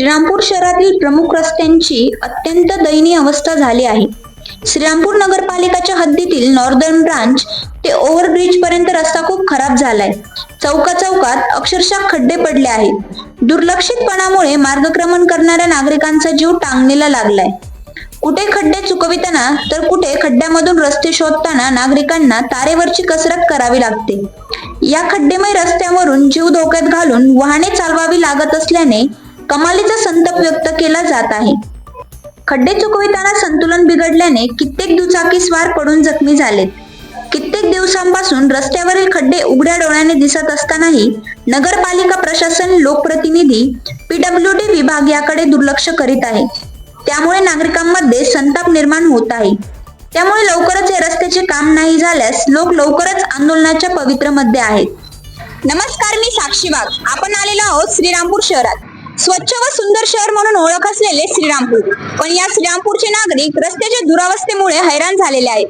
श्रीरामपूर शहरातील प्रमुख रस्त्यांची अत्यंत दयनीय अवस्था झाली आहे. श्रीरामपूर नगरपालिकाच्या हद्दीतील नॉर्दर्न ब्रांच ते ओव्हरब्रिज पर्यंत रस्ता खूप खराब झालाय. चौका चौकात अक्षरशः खड्डे पडले आहेत. दुर्लक्षितपणामुळे मार्गक्रमण करणाऱ्या नागरिकांचा जीव टांगणीला लागलाय. कुठे खड्डे चुकविताना तर कुठे खड्ड्यामधून रस्ते शोधताना नागरिकांना तारेवरची कसरत करावी लागते. या खड्डेमय रस्त्यावरून जीव धोक्यात घालून वाहने चालवावी लागत असल्याने कमालीचा संताप व्यक्त केला जात आहे. खड्डे चुकविताना संतुलन बिघडल्याने कित्येक दुचाकी स्वार पडून जखमी झालेत. कित्येक दिवसांपासून रस्त्यावरील खड्डे उघड्या डोळ्याने दिसत असतानाही नगरपालिका प्रशासन लोकप्रतिनिधी पीडब्ल्यू डी विभाग याकडे दुर्लक्ष करीत आहे. त्यामुळे नागरिकांमध्ये संताप निर्माण होत आहे. त्यामुळे लवकरच या रस्त्याचे काम नाही झाल्यास लोक लवकरच आंदोलनाच्या पवित्रमध्ये आहेत. नमस्कार मी साक्षी वाघ आपण आलेलो आहोत श्रीरामपूर शहरात. स्वच्छ व सुंदर शहर म्हणून ओळख असलेले श्रीरामपूर. पण या श्रीरामपूरचे नागरिक रस्त्याच्या दुरावस्थेमुळे हैराण झालेले आहेत.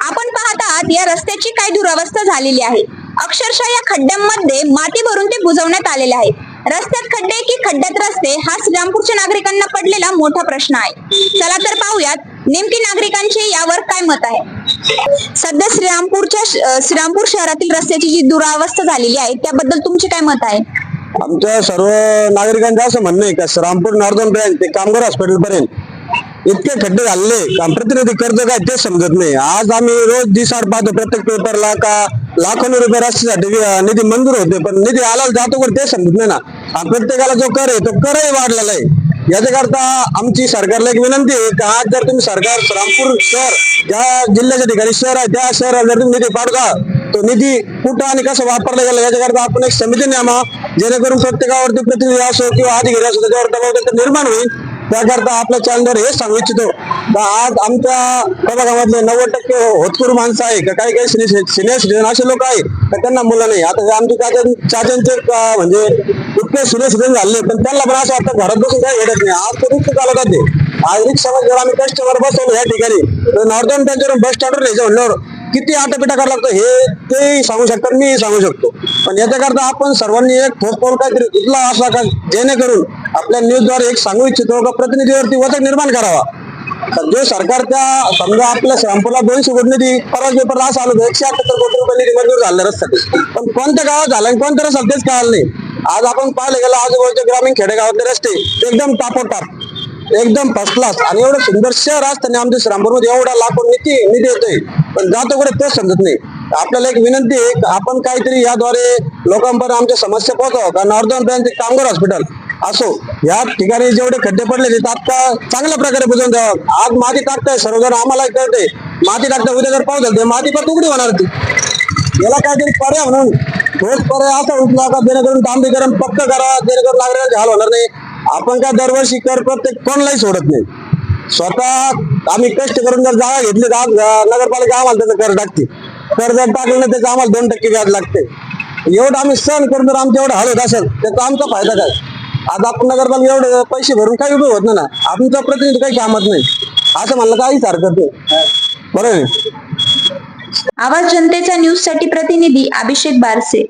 आपण पाहत आहात या रस्त्याची काय दुरावस्था झालेली आहे. अक्षरशः या खड्ड्यांमध्ये माती भरून ते बुजवण्यात आलेले आहे. रस्त्यात खड्डे की खड्ड्यात रस्ते हा श्रीरामपूरच्या नागरिकांना पडलेला मोठा प्रश्न आहे. चला तर पाहूयात नेमकी नागरिकांचे यावर काय मत आहे. सध्या श्रीरामपूरच्या श्रीरामपूर शहरातील रस्त्याची जी दुरावस्था झालेली आहे त्याबद्दल तुमचे काय मत आहे? आमच्या सर्व नागरिकांचं असं म्हणणं आहे का श्रामपूर नॉर्दन ब्रँच ते कामगार हॉस्पिटल पर्यंत इतके खड्डे झाले प्रतिनिधी कर्ज काय तेच समजत नाही. आज आम्ही रोज दिसाड पाहतो प्रत्येक पेपरला का लाखोनी रुपये रस्त्यासाठी निधी मंजूर होते पण निधी आला जातो कर तेच समजत नाही ना. प्रत्येकाला जो कर आहे तो करही वाढलेला आहे. याच्याकरता आमची सरकारला एक विनंती आहे का आज जर तुम्ही सरकार श्रामपूर शहर ज्या जिल्ह्याच्या ठिकाणी शहर आहे त्या शहराला जर तुम्ही निधी पाठवा तो निधी कुठं आणि कसं वापरला गेला याच्याकरता आपण एक समिती न्यामा जेणेकरून प्रत्येकावरती प्रतिनिधी असो किंवा अधिकारी असो त्याच्यावर दबाव निर्माण होईल. त्याकरता आपल्या चॅनलवर हेच सांगू इच्छितो. आज आमच्या प्रभागामधले नव्वद टक्के हो- होतकूर माणसं आहे का काही काही सिनियर सिनियर सिटीजन असे लोक आहे तर त्यांना मुलं नाही. आता हे आमचे चाचन चाचनचे म्हणजे इतके सिनियर सिटीजन झाले पण त्यांना पण असं वाटतं घरात बसून काही घडत नाही. आज ते रिक्षा चालवतात ते आज रिक्षा जर आम्ही कस्टमर बसवलो या ठिकाणी नॉर्दन नॉर्दर्न त्यांच्यावर बस स्टँडवर न्यायचं म्हणल्यावर किती आटापिटा करावं लागतो हे ते सांगू शकतात मी सांगू शकतो. पण याच्याकरता आपण सर्वांनी एक ठोस पाऊल काहीतरी उचला असा का जेणेकरून आपल्या न्यूजद्वारे एक सांगू इच्छितो का प्रतिनिधीवरती वचक निर्माण करावा. जो सरकारच्या समजा आपल्या श्रामपूरला दोनशे कोटी निधी परत पेपरला असं आलो एकशे अठ्याहत्तर कोटी रुपये निधी मंजूर झाला रस्त्यात पण कोणत्या गावात झालं आणि कोणत्या रस्त्यात कळालं नाही. आज आपण पाहिलं गेलं आजूबाजूच्या ग्रामीण खेडेगावातले रस्ते ते एकदम टापोटाप. एकदम फर्स्ट क्लास आणि एवढं सुंदर शहर असताना आमच्या श्रामपूरमध्ये एवढा लाखो निधी निधी येतोय. पण जातो कुठे तेच समजत नाही. आपल्याला एक विनंती आहे की आपण काहीतरी याद्वारे लोकांपर्यंत आमच्या समस्या पोहोचवा. का नॉर्दर्न ब्रँच कामगार हॉस्पिटल असो या ठिकाणी जेवढे खड्डे पडले ते तात्काळ चांगल्या प्रकारे बुजवून द्यावं. आज माती टाकताय सर्वजण आम्हाला कळते माती टाकताय उद्या जर पाऊस झाला तर माती पण उघडी होणार ती. याला काहीतरी पर्याय म्हणून ठोस पर्याय असा उठला का जेणेकरून डांबरीकरण पक्क करा जेणेकरून नागरिकांचे हाल होणार नाही. आपण काय दरवर्षी कर प्रत्येक कोणलाही सोडत नाही. स्वतः आम्ही कष्ट करून जर जागा घेतली तर नगरपालिका आम्हाला त्याचं कर टाकते. कर जर टाकलं ना त्याचं आम्हाला दोन टक्के व्याज लागते. एवढं आम्ही सहन करून जर आमच्या एवढं हाल असेल त्याचा आमचा फायदा काय? आज आपण नगरपालिका एवढे पैसे भरून काही उपयोग होत नाही ना. आमचा प्रतिनिधी काही कामत नाही. असं म्हणलं काहीच हरकत नाही. बरोबर आवाज जनतेचा न्यूजसाठी प्रतिनिधी अभिषेक बारसे.